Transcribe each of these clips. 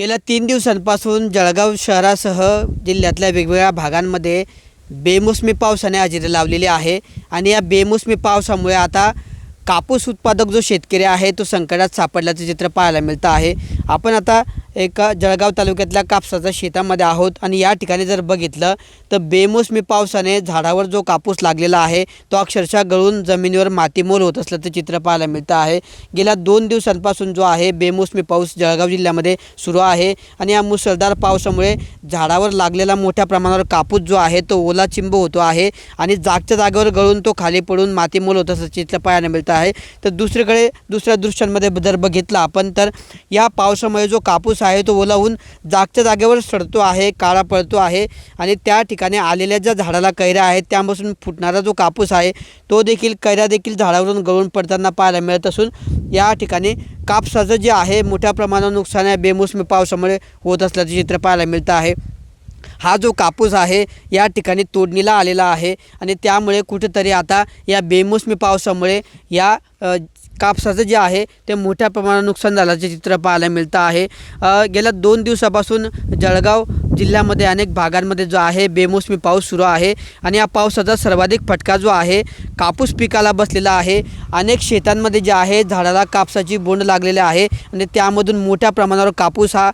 गेल्या तीन दिवसांपासून जळगाव शहरासह जिल्ह्यातल्या वेगवेगळ्या भागांमध्ये बेमोसमी पावसाने हजेरी लावलेली आहे आणि या बेमोसमी पावसामुळे आता कापूस उत्पादक जो शेतकरी आहे तो संकटात सापडल्याचं चित्र पाहायला मिळतं आहे. आपण आता एका जळगाव तालुक्यातल्या कापसाच्या शेतामध्ये आहोत. आणि या ठिकाणी जर बघितलं तर बेमोसमी पावसाने झाडावर जो कापूस लागलेला आहे तो अक्षरशः गळून जमिनीवर मातीमोल होत असल्याचं चित्र पाहायला मिळतं आहे. गेल्या दोन दिवसांपासून जो आहे बेमोसमी पाऊस जळगाव जिल्ह्यामध्ये सुरू आहे. आणि या मुसळधार पावसामुळे झाडावर लागलेला मोठ्या प्रमाणावर कापूस जो आहे तो ओला चिंब होतो आहे. आणि जागच्या जागेवर गळून तो खाली पडून मातीमोल होत असल्याचं चित्र पाहायला मिळतं आहे. तर दुसरीकडे दुसऱ्या दृश्यांमध्ये जर बघितलं आपण तर या पावसामुळे जो कापूस आहे तो ओलावून जागच्या जागेवर सडतो आहे काळा पडतो आहे आणि त्या ठिकाणी आलेल्या ज्या झाडाला कैऱ्या आहेत त्यापासून फुटणारा जो कापूस आहे तो देखील कैऱ्या देखील झाडावरून गळून पडताना पाहायला मिळत असून या ठिकाणी कापसाचं जे आहे मोठ्या प्रमाणावर नुकसान आहे बेमोसमी पावसामुळे होत असल्याचं चित्र पाहायला मिळतं आहे. हा जो कापूस आहे या ठिकाणी तोडणीला आलेला आहे आणि त्यामुळे कुठेतरी आता या बेमोसमी पावसामुळे या कापसाचं जे आहे ते मोठ्या प्रमाणात नुकसान झाल्याचे चित्र पाहायला मिळतं आहे. गेल्या दोन दिवसापासून जळगाव जिल्ह्यामध्ये अनेक भागांमध्ये जो आहे बेमोसमी पाऊस सुरू आहे आणि या पावसाचा सर्वाधिक फटका जो आहे कापूस पिकाला बसलेला आहे. अनेक शेतांमध्ये जे आहे झाडाला कापसाची बोंड लागलेली आहे आणि त्यामधून मोठ्या प्रमाणावर कापूस हा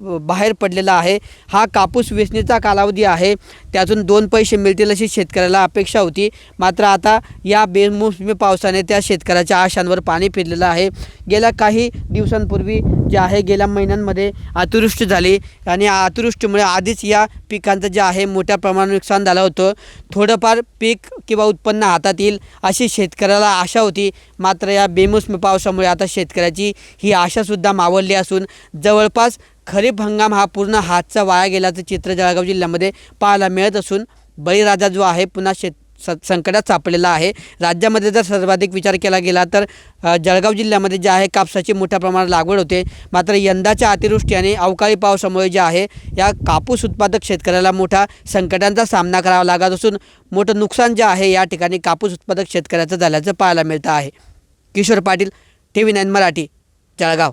बाहेर पडलेला आहे. हा कापूस वेचणीचा कालावधी आहे. त्यातून दोन पैसे मिळतील अशी शेतकऱ्याला अपेक्षा होती. मात्र आता या बेमोसमी पावसाने त्या शेतकऱ्याच्या आशांवर पाणी फिरलेलं आहे. गेल्या काही दिवसांपूर्वी जे आहे गेल्या महिन्यांमध्ये अतिवृष्टी झाली. आणि या अतिवृष्टीमुळे आधीच या पिकांचं जे आहे मोठ्या प्रमाणात नुकसान झालं होतं. थोडंफार पीक किंवा उत्पन्न हातात येईल अशी शेतकऱ्याला आशा होती. मात्र या बेमोसमी पावसामुळे आता शेतकऱ्याची ही आशासुद्धा मावळली असून जवळपास खरीप हंगाम हा पूर्ण हातचा वाया गेल्याचं चित्र जळगाव जिल्ह्यामध्ये पाहायला मिळत असून बळीराजा जो आहे पुन्हा शेत स संकटात सापडलेला आहे. राज्यामध्ये जर सर्वाधिक विचार केला गेला तर जळगाव जिल्ह्यामध्ये जे आहे कापसाची मोठ्या प्रमाणात लागवड होते. मात्र यंदाच्या अतिवृष्टी आणि अवकाळी पावसामुळे जे आहे या कापूस उत्पादक शेतकऱ्याला मोठा संकटांचा सामना करावा लागत असून मोठं नुकसान जे आहे या ठिकाणी कापूस उत्पादक शेतकऱ्याचं झाल्याचं पाहायला मिळतं आहे. Kishor Patil T V nine Marathi Jalgaon.